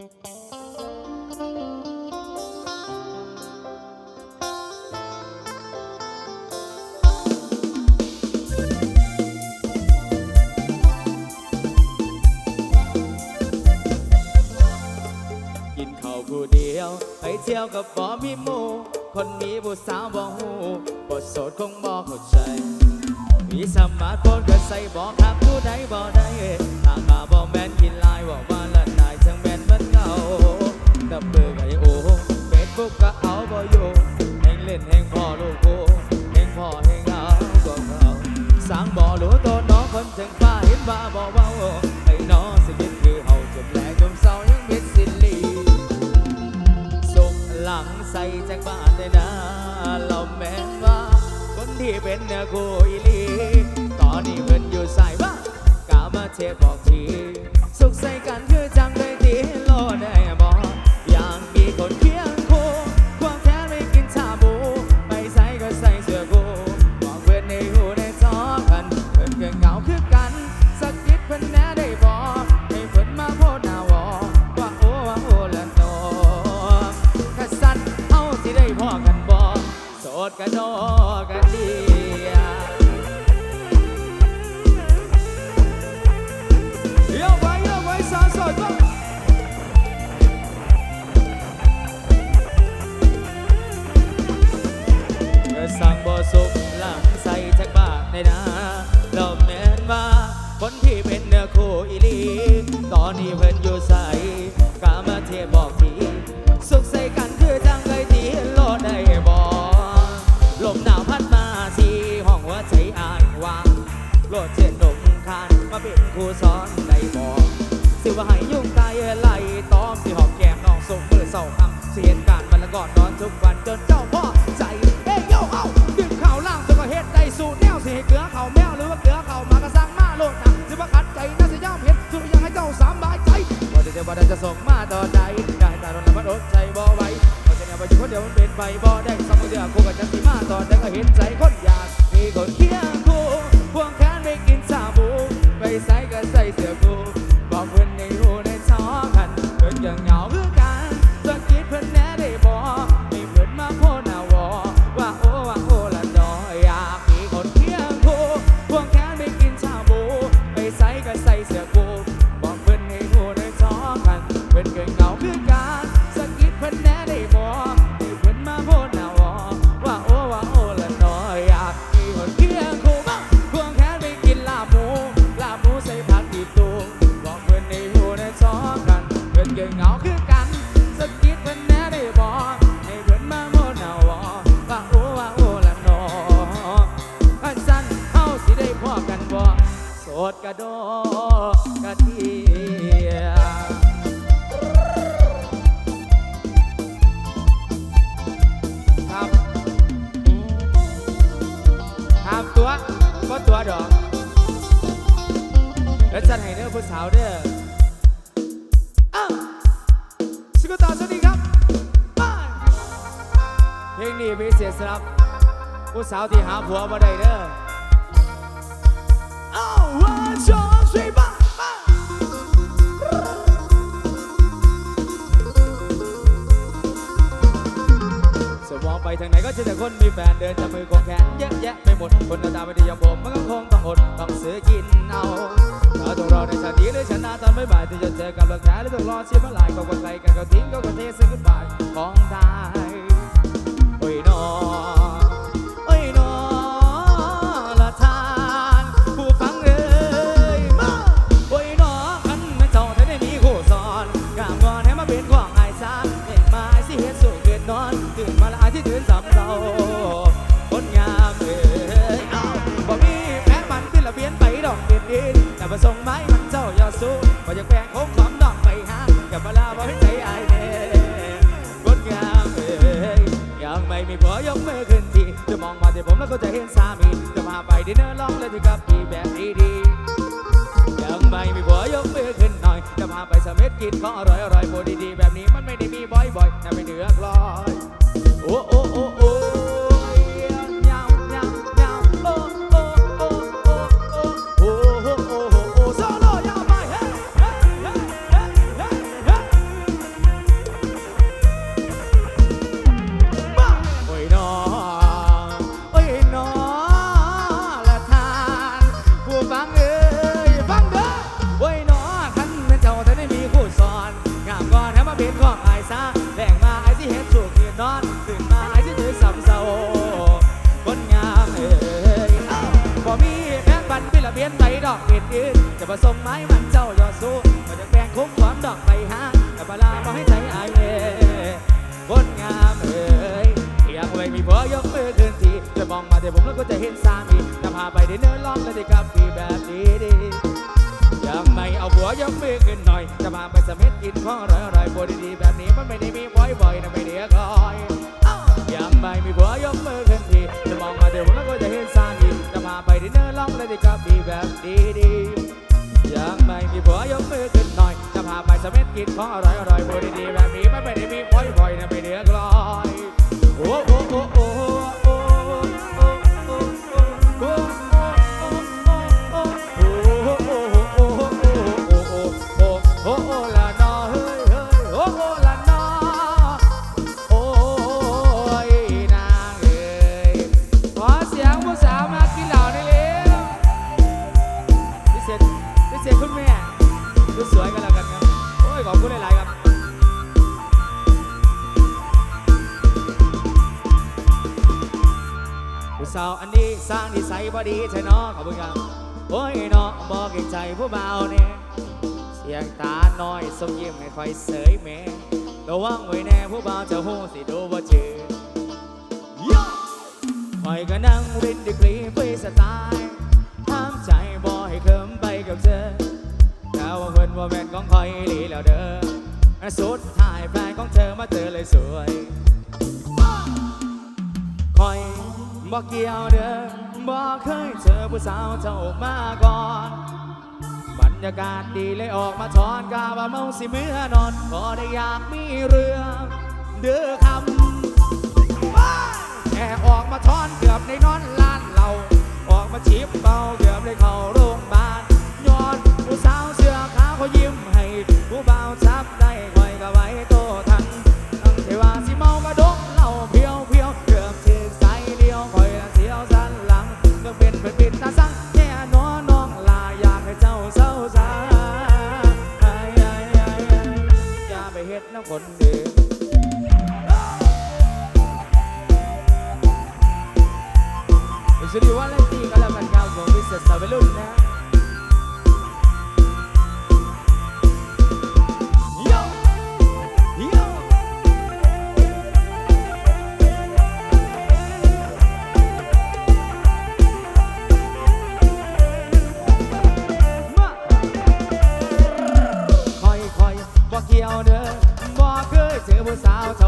กินข้าวผู้เดียว ไปเที่ยวกับบ่มีหมู่คนมีผู้สาวบ่หูบทโสดคงบ่เข้าใจ มีสมาร์ทโฟนก็ใส่บอกครับผู้ใดบ่ได้ถ้ามาบ่แม่นกินไลน์บอกมาละนาับเบิลไอโอเฟซบุ๊กก็เอาบอยู่แห่งเล่นแห่งพ่อลูกโกแห่งพ่อแห่งเอาก็เขาสร้างบ่อรู้ตัวน้องคนถึงฟ้าเห็นว่าบ่เบาไอ้น้องสิคิดคือเฮาจมแลงจมเศร้ายังมิดสิลีสุกหลังใส่แจ็คบ้านได้นะเราแม่นว่า คนที่เป็นเนื้อคู่อีลีตอนนี้เพิ่นอยู่ใส่บ้ากามาเทบอกทีสุขใส่กันคือจังเลยดีโลดได้ คนเคียงคู่ความแค้นไม่กินชาบูไปใส่ก็ใส่เสื้อกูบอกเพื่อนในหูในจอกันเพื่อนก็เหงาคือกัน สักนิดเพื่อนแหน่ได้บอกให้เพิ่นมาโพดหน้าวอว่าโอ้ว่าโอ้ละโนกะสันเอาที่ได้พอกันบอกโสดกันโนกัน ในนาเราแม่นว่าคนที่เป็นเนื้อคู่อีลี ตอนนี้เพิ่นอยู่ใส่กามาเทบอกทีสุขใส่กันคือจังไกตีโลดได้บ่ลมหนาวพัดมาที่ห้องหัวใจอ่านวางโลดเช่นลมคานมาเป็นครูสอนได้บ่สิว่าให้ยุ่งกายไหลตอมสิหอมแก้มน้องส่งมือเศร้าคำเสิเหตุการมันละกอนนอนทุกวันจนเจ้าพ่อ สูตรแนวสิให้เกลือเข่าแมวหรือว่าเกลือเข่ามากระซังมาโลดนะสิว่าขัดใจน่าสิย่อมเห็นสุดยังให้เจ้าสามบายใจบ่ได้เดี๋ยวบ่ได้จะส่งมาต่อใดได้แต่โดนแล้วมันอดใจบ่ไหวเพราะฉะนั้นบ่อยู่คนเดียวมันเป็นไปบ่ได้สมมือเดียวคู่กับจังสิมาตอนใดก็เห็นใจคนอยากมีคนเคียงคู่พวงแขนไม่กินชาบูไปใส่ก็ใส่เสื้อกูบอกเพิ่อนในหูในท้อกันเพิ่อนยังเหงาคือน แล้วจัดให้เด้อผู้สาวเด้ออ้าวสุกุตาสวัสดีครับบายเพลงนี้พิเศษสำหรับผู้สาวที่หาผัวมาได้เด้ออ้าววันสอ แต่คนมีแฟนเดินจับมือควงแขนเยอะแยะไปหมด คนหน้าตาไม่ดีอย่างผมมันก็คงต้องอดต้องซื้อกินเอาถ้าต้องรอในชาตินี้หรือชนะตอนไม่บ่ายที่จะเจอกับหลักแท้หรือต้องรอเชียร์เมื่อไหร่ก็กดไลค์กันก็ทิ้งก็กดเทซึ่งกันไปของไทย บ่ใจอายแน่คนงามเอ้ยยังไม่มีผัวยกมือขึ้นทีจะมองมาที่ผมแล้วก็จะเห็นสามีจะพาไปดินเนอร์ลองเลยที่กับพี่แบบดีๆยังไม่มีผัวยกมือขึ้นหน่อย จะพาไปสเม็ดกินของอร่อยอร่อยโบดีๆแบบนี้มันไม่ได้มีบ่อยๆแต่ไม่เดือกลอยโอ้โอ้โอ้โอ้ ยืนจะผสมไม้มันเจ้ายอดสู้มาจะแบ่งคุ้มความดอกไปหาแต่เวลาบ่ให้ใจอายเว้คนงามเอ้ยอยากไว้มีผัวยกมือขึ้นทีจะมองมาแต่ผมแล้วก็จะเห็นสามีจะพาไปดินเนอร์ลองและได้กับพี่แบบดีดียังไม่เอาหัวยกมือขึ้นหน่อย จะมาไปสมิธกินของอร่อยอร่อยๆบดีๆแบบนี้มันไม่ได้มีบ่อยๆนะไม่เดียก กินของอร่อยอร่อยบูดีดี สาวอันนี้สร้างนิสัยบ่ดีใช่เนาะขอบคุณครับโอ้ยเนาะบอกเก่งใจผู้เบาเนี่ยเสียงตาน้อยสมยิ้มไม่ค่อยเสยแม่ระวังไว้แน่ผู้เบาจะหูสิดูบ่จือคอยก็นั่งรินดีกรีฟรีสไตล์ห้ามใจบ่ให้เคิมไปกับเธอแต่ว่าเพิ่นว่าแม่นของคอยอีหลีแล้วเด้อสุดท้ายแฟนของเธอมาเจอเลยสวยคอย บอกเกี่ยวเด้อบอกเคยเจอผู้สาวเจ้ามาก่อน บรรยากาศดีเลยออกมาถอนกาว่าเมาสิเมื่อนอนก็ได้อยากมีเรื่องเดือคำแค่ออกมาถอนเกือบในนอนลานเราออกมาชิบเบาเกือบได้เขารงพยาบา สุริวันเล่นตีกันแล้วกันครับของวิเศษสาววัยรุ่นนะโยโยมาคอยคอยบ่เกี่ยวเด้อบ่เคยเจอผู้สาวเท่า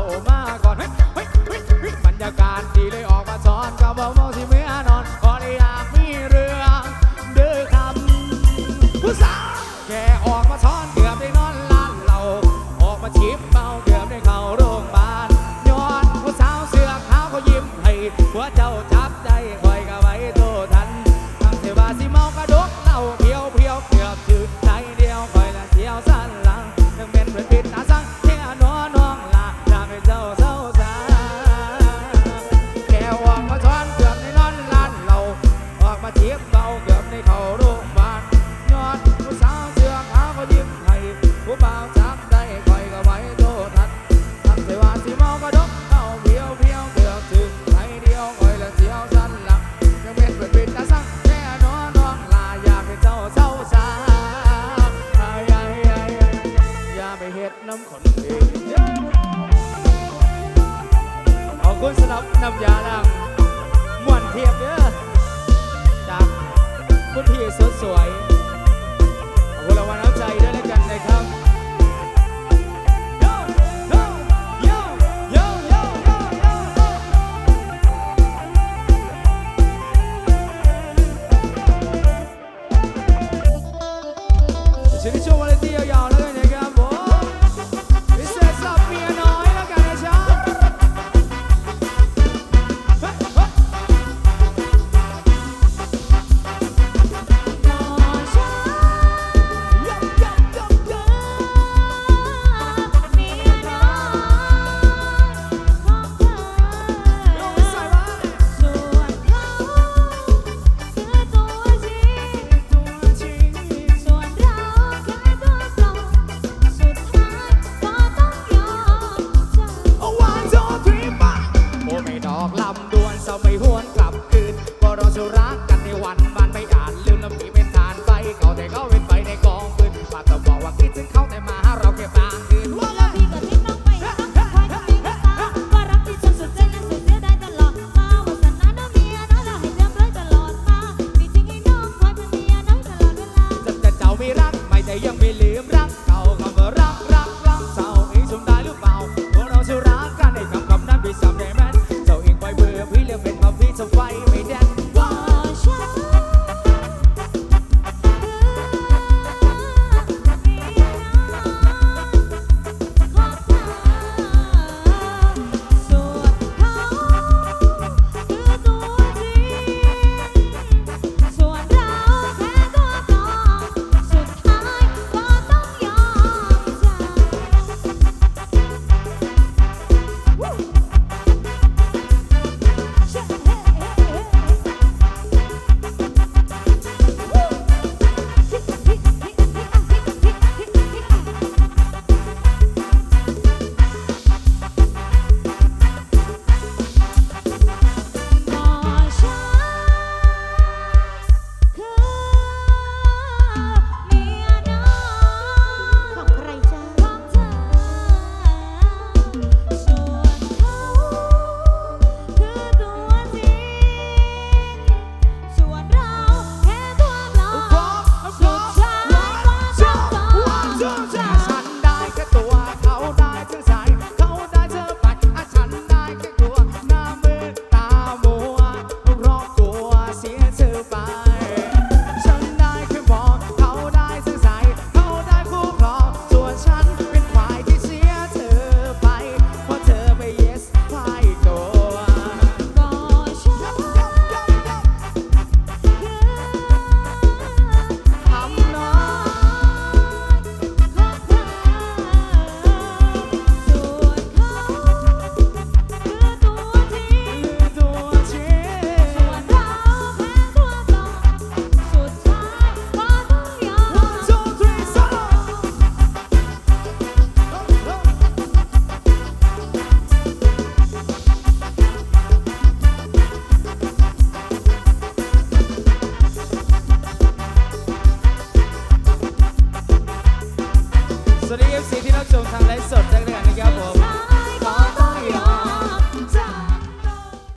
เจ้าจับใจ สวย ไม่รักไม่แต่ยังไม่ลืมรัก